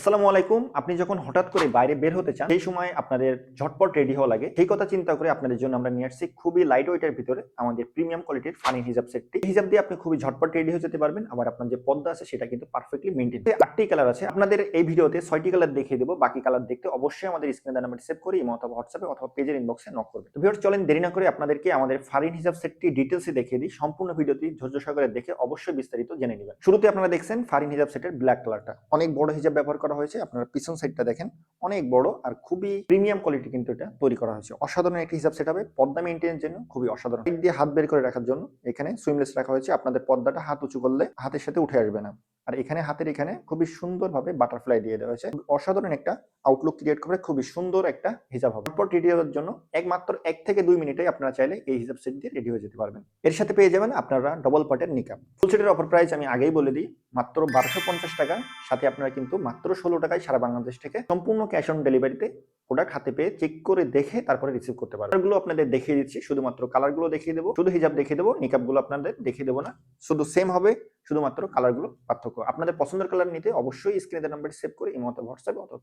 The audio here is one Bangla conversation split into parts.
আসসালামু আলাইকুম। আপনি যখন হঠাৎ করে বাইরে বের হতে চান, সেই সময় আপনাদের ঝটপট রেডি হওয়া লাগে। সেই কথা চিন্তা করে আপনাদের জন্য আমরা নিয়ে আসছি খুবই লাইট ওয়েটের ভিতরে আমাদের প্রিমিয়াম কোয়ালিটির ফানি হিজাব সেটটি হিজাব দিয়ে আপনি খুবই ঝটপট রেডি হয়ে যেতে পারবেন। আবার আপনার যে পদ্মা আছে, সেটা কিন্তু পারফেক্টলি মেনটেন আটটি কালার আছে। আপনাদের এই ভিডিওতে ছয়টি কালার দেখিয়ে দেবো। বাকি কালার দেখতে অবশ্যই আমাদের স্ক্রিনে নাম্বার সেভ করে ইমো অথবা হোয়াটসঅ্যাপে অথবা পেজের ইনবক্সে নক করবে তো চলেন দেরি না করে আপনাদেরকে আমাদের ফারিন হিজাব সেটটি ডিটেলসে দেখিয়ে দিই। সম্পূর্ণ ভিডিওটি ধৈর্য সহকারে দেখে অবশ্যই বিস্তারিত জেনে নেবেন। শুরুতে আপনারা দেখছেন ফারিন হিজাব সেটের ব্ল্যাক কালারটা অনেক বড় হিজাব ব্যবহার হয়েছে। আপনারা পিছন সাইডটা দেখেন, অনেক বড় আর খুবই প্রিমিয়াম কোয়ালিটি কিন্তু এটা তৈরি করা হয়েছে। অসাধারণ একটি হিসাব সেটা হবে পদ্মা মেনটেনের জন্য খুবই অসাধারণ। সাইড দিয়ে হাত বের করে রাখার জন্য এখানে সুইমলেস রাখা হয়েছে। আপনাদের পদ্মাটা হাত উঁচু করলে হাতের সাথে উঠে আসবে না। আর এখানে, হাতের এখানে খুবই সুন্দরভাবে বাটারফ্লাই দিয়ে দেওয়া হয়েছে। অসাধারণ একটা আউটলুক ক্রিয়েট করে খুবই সুন্দর একটা হিসাব হবে। তারপর রেডি হওয়ার জন্য একমাত্র এক থেকে দুই মিনিটে আপনারা চাইলে এই হিসাব সেট দিয়ে রেডি হয়ে যেতে পারবেন। এর সাথে পেয়ে যাবেন আপনারা ডবল পার্টের নিকাপ ফুল সেটের অফার প্রাইস আমি আগেই বলে দিই, মাত্র বারোশো পঞ্চাশ টাকা। সাথে আপনারা কিন্তু মাত্র ষোলো টাকায় সারা বাংলাদেশ থেকে সম্পূর্ণ ক্যাশ অন ডেলিভারিতে প্রোডাক্ট হাতে পেয়ে চেক করে দেখে তারপরে রিসিভ করতে পারবেন। কালারগুলো আপনাদের দেখিয়ে দিচ্ছি, শুধুমাত্র কালারগুলো দেখিয়ে দেবো। শুধু হিজাব দেখিয়ে দেবো নিকাপগুলো আপনাদের দেখিয়ে দেবো না। শুধু সেম হবে, শুধুমাত্র কালারগুলো পার্থক্য। আপনাদের পছন্দের কালার নিতে অবশ্যই স্ক্রিনে নাম্বার সেভ করে ইমো অথবা হোয়াটসঅ্যাপে অথবা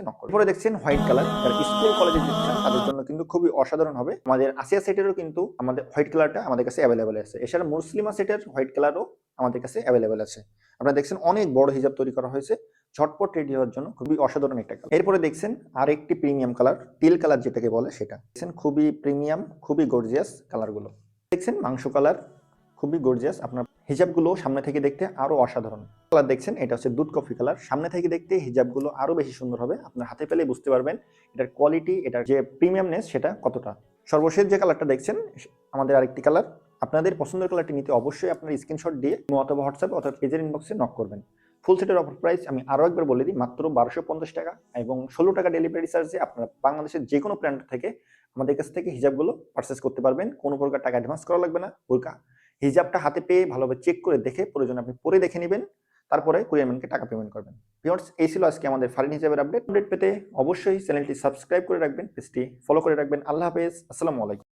ইনবক্সে নক করুন পরে দেখছেন হোয়াইট কালার যারা স্কুল কলেজে দিচ্ছেন, তাদের জন্য কিন্তু খুবই অসাধারণ হবে। আমাদের আসিয়া সেটেরও কিন্তু আমাদের হোয়াইট কালারটা আমাদের কাছে অ্যাভেলেবেল আছে। এছাড়া মুসলিমা সেটের হোয়াইট কালারও আমাদের কাছে অ্যাভেলেবেল আছে। আপনারা দেখছেন অনেক বড় হিজাব তৈরি করা হয়েছে। ঝটপট রেডি হওয়ার জন্য খুবই অসাধারণ একটা কালার এরপরে দেখছেন আরেকটি প্রিমিয়াম কালার তিল কালার যেটাকে বলে সেটা। দেখছেন খুবই প্রিমিয়াম খুবই গর্জিয়াস কালারগুলো দেখছেন মাংস কালার খুবই গর্জিয়াস আপনার হিজাবগুলো সামনে থেকে দেখতে আরও অসাধারণ। কালার দেখছেন, এটা হচ্ছে দুধ কফি কালার। সামনে থেকে দেখতে হিজাবগুলো আরও বেশি সুন্দর হবে, আপনার হাতে পেলে বুঝতে পারবেন এটার কোয়ালিটি এটার যে প্রিমিয়ামনেস সেটা কতটা। সর্বশেষ যে কালারটা দেখছেন আমাদের আরেকটি কালার। আপনাদের পছন্দের কালারটি নিতে অবশ্যই আপনার স্ক্রিনশট দিয়ে অথবা হোয়াটসঅ্যাপ অথবা পেজের ইনবক্সে নক করবেন। ফুল সেটের অফার প্রাইস আমি আরও একবার বলে দিই, মাত্র বারোশো পঞ্চাশ টাকা এবং ষোলো টাকা ডেলিভারি চার্জে আপনারা বাংলাদেশের যে কোনো প্ল্যান্ট থেকে আমাদের কাছ থেকে হিজাবগুলো পারচেস করতে পারবেন। কোনো প্রকার টাকা অ্যাডভান্স করা লাগবে না, বোরকা হিজাবটা হাতে পেয়ে ভালোভাবে চেক করে দেখে প্রয়োজন আপনি পরে দেখে নেবেন। তারপরে কুরিয়ারম্যানকে টাকা পেমেন্ট করবেন। ভিওর্স এই ছিল আজকে আমাদের ফারিন হিজাবের আপডেট আপডেট পেতে অবশ্যই চ্যানেলটি সাবস্ক্রাইব করে রাখবেন পেজটি ফলো করে রাখবেন। আল্লাহ হাফেজ, আসসালামু আলাইকুম।